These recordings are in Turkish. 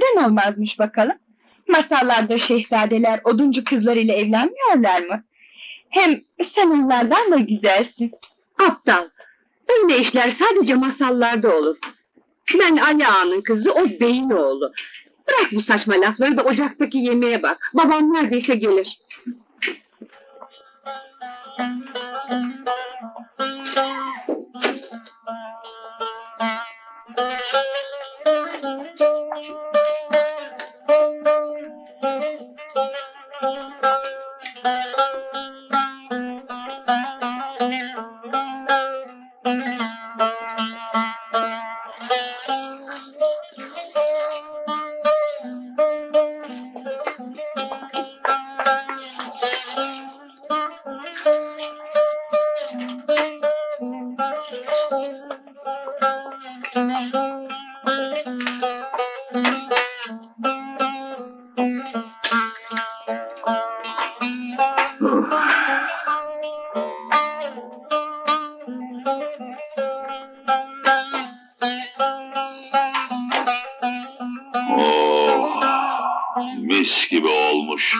Neden olmazmış bakalım? Masallarda şehzadeler oduncu kızlarıyla evlenmiyorlar mı? Hem sen onlardan da güzelsin. Aptal. Öyle işler sadece masallarda olur. Ben Ali Ağa'nın kızı, o beyin oğlu. Bırak bu saçma lafları da ocaktaki yemeğe bak. Babam neredeyse gelir. Mis gibi olmuş.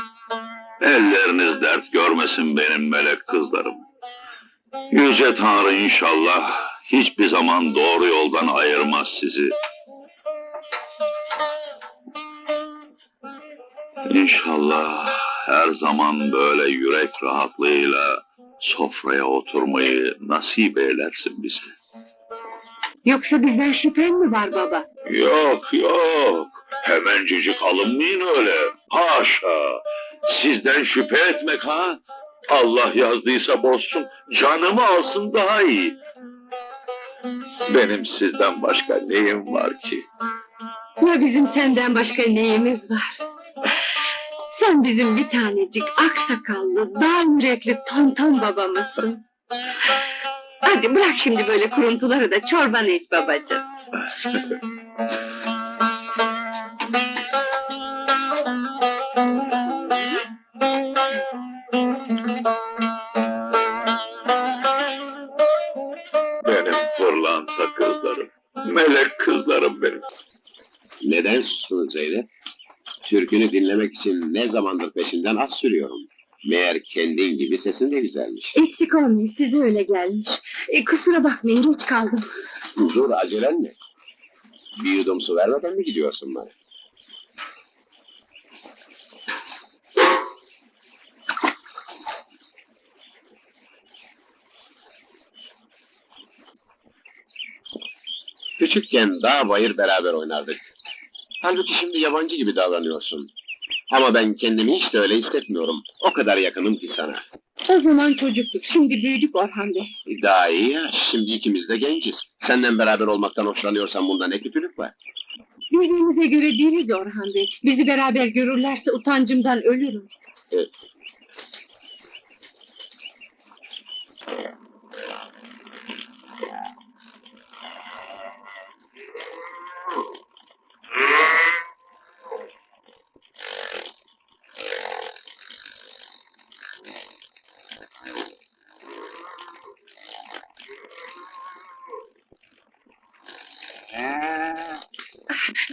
Elleriniz dert görmesin benim melek kızlarım. Yüce Tanrı inşallah hiçbir zaman doğru yoldan ayırmaz sizi. İnşallah her zaman böyle yürek rahatlığıyla sofraya oturmayı nasip eylersin bize. Yoksa bizden şüphen mi var baba? Yok yok. Hemencecik alınmayın öyle. Haşa. Sizden şüphe etmek ha? Allah yazdıysa bozsun. Canımı alsın daha iyi. Benim sizden başka neyim var ki? Ya bizim senden başka neyimiz var? Sen bizim bir tanecik aksakallı, dağ yürekli tonton babamızsın. Hadi bırak şimdi böyle kuruntuları da çorbanı iç babacığım. Neden sustun Zeynep? Türkünü dinlemek için ne zamandır peşinden az sürüyorum. Meğer kendin gibi sesin de güzelmiş. Eksik olmayın, size öyle gelmiş. E, kusura bakmayın, geç kaldım. Dur acelen ne? Bir yudum su vermeden mi gidiyorsun bana? Küçükken dağ bayır beraber oynardık. Halbuki şimdi yabancı gibi davranıyorsun. Ama ben kendimi hiç de öyle hissetmiyorum. O kadar yakınım ki sana. O zaman çocuktuk, şimdi büyüdük Orhan Bey. Daha iyi ya, şimdi ikimiz de genciz. Senden beraber olmaktan hoşlanıyorsan bunda ne kötülük var? Birbirimize göre değiliz Orhan Bey. Bizi beraber görürlerse utancımdan ölürüm.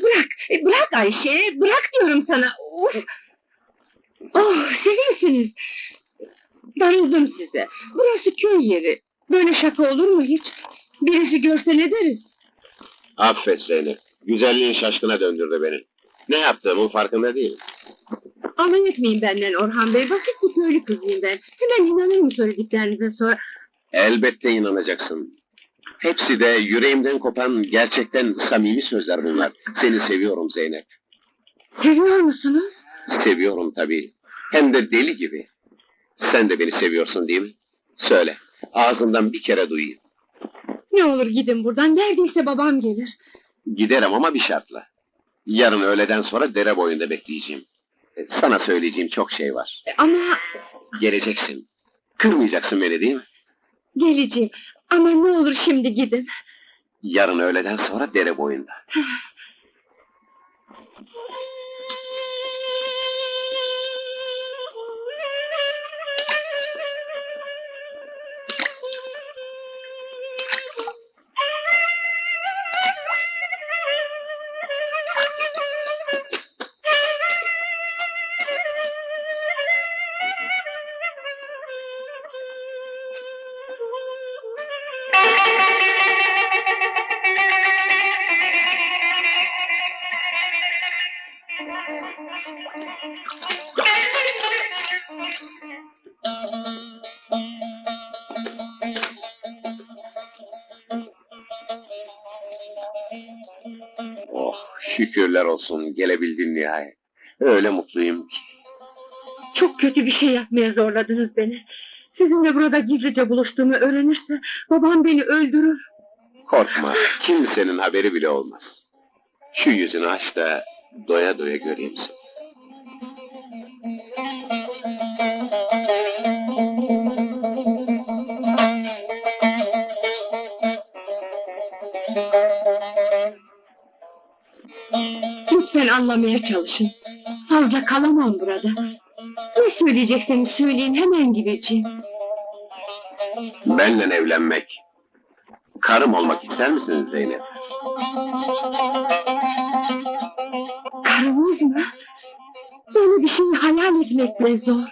Bırak, e, bırak Ayşe, bırak diyorum sana. Of! Oh, siz misiniz? Darıldım size. Burası köy yeri. Böyle şaka olur mu hiç? Birisi görse ne deriz? Affet Zeynep. Güzelliğin şaşkına döndürdü beni. Ne yaptığımın farkında değilim. Alay etmeyin benden Orhan Bey. Basit bir köylü kızıyım ben. Hemen inanır mı söylediklerinize sonra? Elbette inanacaksın. Hepsi de yüreğimden kopan gerçekten samimi sözler bunlar. Seni seviyorum Zeynep. Seviyor musunuz? Seviyorum tabii. Hem de deli gibi. Sen de beni seviyorsun değil mi? Söyle. Ağzından bir kere duyayım. Ne olur gidin buradan. Neredeyse babam gelir. Giderim ama bir şartla. Yarın öğleden sonra dere boyunda bekleyeceğim. E, Sana söyleyeceğim çok şey var. Ama Geleceksin. Kırmayacaksın beni değil mi? geleceğim. Ama ne olur şimdi gidin. Yarın öğleden sonra dere boyunda. Oh şükürler olsun gelebildin nihayet. Öyle mutluyum ki. Çok kötü bir şey yapmaya zorladınız beni. Sizinle burada gizlice buluştuğumu öğrenirse babam beni öldürür. Korkma kimsenin haberi bile olmaz. Şu yüzünü aç da doya doya göreyim seni. Lütfen anlamaya çalışın. Fazla kalamam burada. Ne söyleyecekseniz söyleyin hemen gideceğim. Benle evlenmek. Karım olmak ister misiniz Zeynep? Karınız mı? Böyle bir şeyi hayal etmek de zor.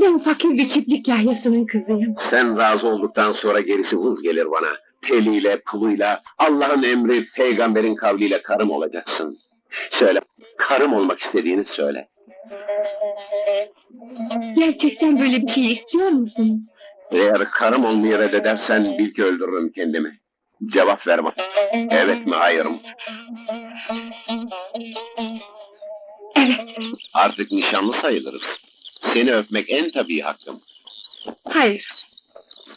Ben fakir bir çiftlik yahyasının kızıyım. Sen razı olduktan sonra gerisi vız gelir bana. Teliyle, puluyla, Allah'ın emri, peygamberin kavliyle karım olacaksın. Söyle, karım olmak istediğini söyle. Gerçekten böyle bir şey istiyor musunuz? Eğer karım olmayı reddedersen bil ki öldürürüm kendimi. Cevap ver bana. Evet mi, hayır mı? Evet. Artık nişanlı sayılırız. Seni öpmek en tabii hakkım. Hayır.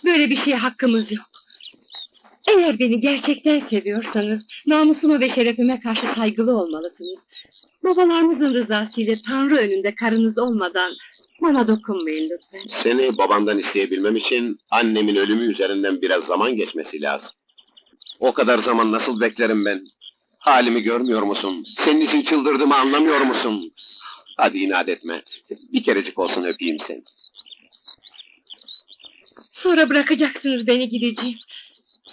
Böyle bir şeye hakkımız yok. Eğer beni gerçekten seviyorsanız, namusuma ve şerefime karşı saygılı olmalısınız. Babalarınızın rızasıyla Tanrı önünde karınız olmadan bana dokunmayın lütfen. Seni babandan isteyebilmem için annemin ölümü üzerinden biraz zaman geçmesi lazım. O kadar zaman nasıl beklerim ben? Halimi görmüyor musun? Senin için çıldırdığımı anlamıyor musun? Hadi inat etme. Bir kerecik olsun öpeyim seni. Sonra bırakacaksınız beni gideceğim.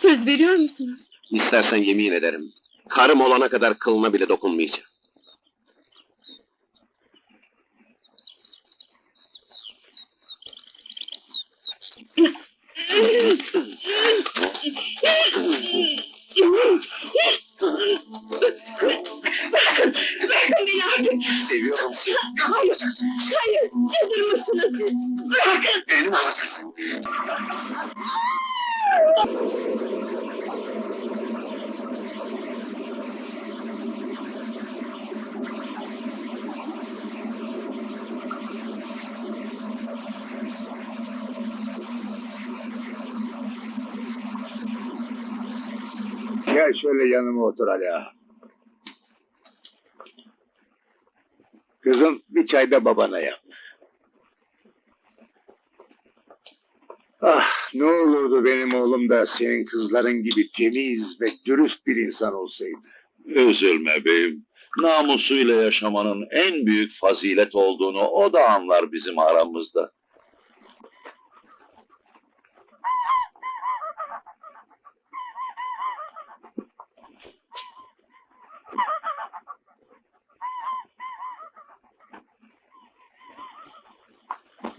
Söz veriyor musunuz? İstersen yemin ederim. Karım olana kadar kılına bile dokunmayacağım. Bırakın beni artık! Seviyorum seni. Hayır! Hayır! Çıldırmışsınız! Bırakın! Benim olacaksın. Gel şöyle yanıma otur Ali ağa. Kızım bir çay da babana yap. Ah ne olurdu benim oğlum da senin kızların gibi temiz ve dürüst bir insan olsaydı. Üzülme beyim. Namusuyla yaşamanın en büyük fazilet olduğunu o da anlar bizim aramızda.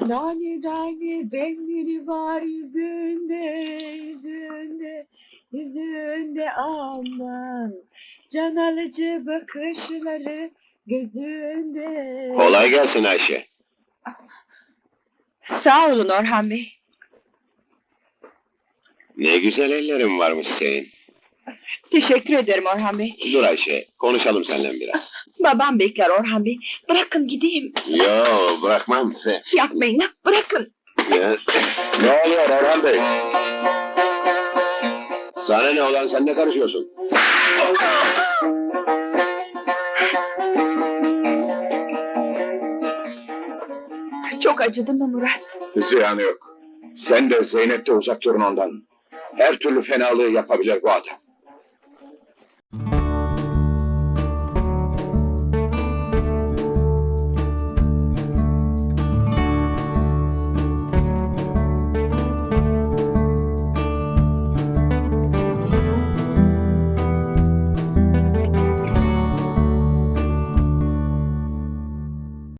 Tane tane belleri var yüzünde, yüzünde, yüzünde aman. Can alıcı bakışları gözünde. Kolay gelsin Ayşe. Sağ olun Orhan Bey. Ne güzel ellerin varmış senin. Teşekkür ederim Orhan Bey. Dur Ayşe, konuşalım seninle biraz. Babam bekler Orhan Bey. Bırakın gideyim. Yo, bırakmam. Yapmayın ya. Bırakın. Ya, ne oluyor Orhan Bey? Sana ne olan sen ne karışıyorsun? Çok acıdı mı Murat? Ziyanı yok. Sen de Zeynep de uzak durun ondan. Her türlü fenalığı yapabilir bu adam.